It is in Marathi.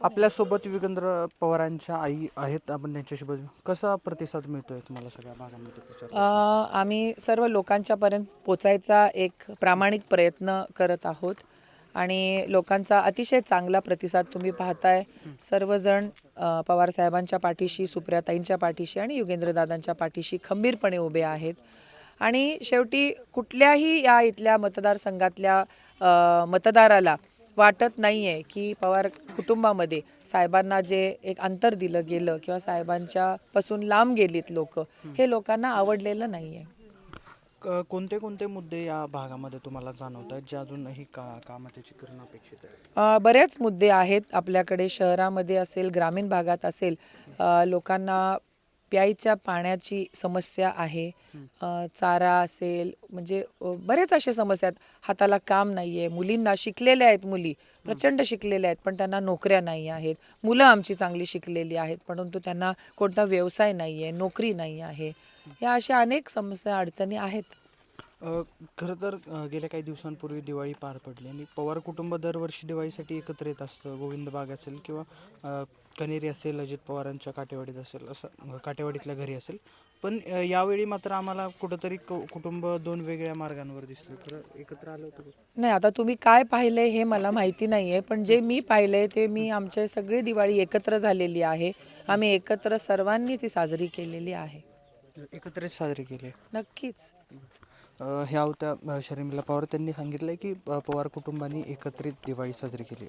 आपल्यासोबत युगेंद्र पवारांच्या आई आहेत आपण त्यांच्याशी बोलू. कसा प्रतिसाद मिळतोय तुम्हाला सगळ्या भागांमध्ये प्रचार अ, आम्ही सर्व लोकांच्यापर्यंत पोचायचा एक प्रामाणिक प्रयत्न करत आहोत आणि लोकांचा अतिशय चांगला प्रतिसाद तुम्ही पाहताय. सर्वजण अ, पवार साहेबांच्या पाठीशी सुप्रियाताईंच्या पाठीशी आणि युगेंद्रदादांच्या पाठीशी खंबीरपणे उभे आहेत. आणि शेवटी कुठल्याही या इथल्या मतदारसंघातल्या अ, मतदाराला वाटत नाही आहे की पवार कुटुंबामध्ये साहेबांना जे एक अंतर दिलं गेलं किंवा साहेबांच्या पासून लांब गेलीत लोक हे लोकांना आवडलेलं नाही आहे कोणते कोणते मुद्दे या भागामध्ये तुम्हाला जाणवत आहेत जे अजूनही का कामाची करणं अपेक्षित आहे बरेच मुद्दे आहेत आपल्याकडे. शहरामध्ये असेल ग्रामीण भागात असेल लोकांना प्यायच्या पाण्याची समस्या आहे. चारा असेल म्हणजे बरेच अशा समस्या आहेत. हाताला काम नाही आहे मुलींना शिकलेल्या आहेत मुली. प्रचंड शिकलेल्या आहेत पण त्यांना नोकऱ्या नाही आहेत. मुलं आमची चांगली शिकलेली आहेत परंतु त्यांना कोणता व्यवसाय नाही आहे नोकरी नाही आहे. या अशा अनेक समस्या अडचणी आहेत. खरं तर गेल्या काही दिवसांपूर्वी दिवाळी पार पडली आणि पवार कुटुंब दरवर्षी दिवाळीसाठी एकत्र येत असतं गोविंद बाग असेल किंवा कनेरी असेल अजित पवारांच्या काटेवाडीत असेल असं काटेवाडीतल्या घरी असेल. पण यावेळी मात्र आम्हाला कुठंतरी कुटुंब दोन वेगळ्या मार्गांवर दिसलं. तर एकत्र आलं होतं? नाही आता तुम्ही काय पाहिलंय हे मला माहिती नाही आहे पण जे मी पाहिलंय ते मी आमचे सगळे दिवाळी एकत्र झालेली आहे. आम्ही एकत्र सर्वांनी ती साजरी केलेली आहे. एकत्रित साजरी केली. नक्कीच. ह्या होत्या शर्मिला पवार. त्यांनी सांगितलं आहे की पवार कुटुंबाने एकत्रित दिवाळी साजरी केली.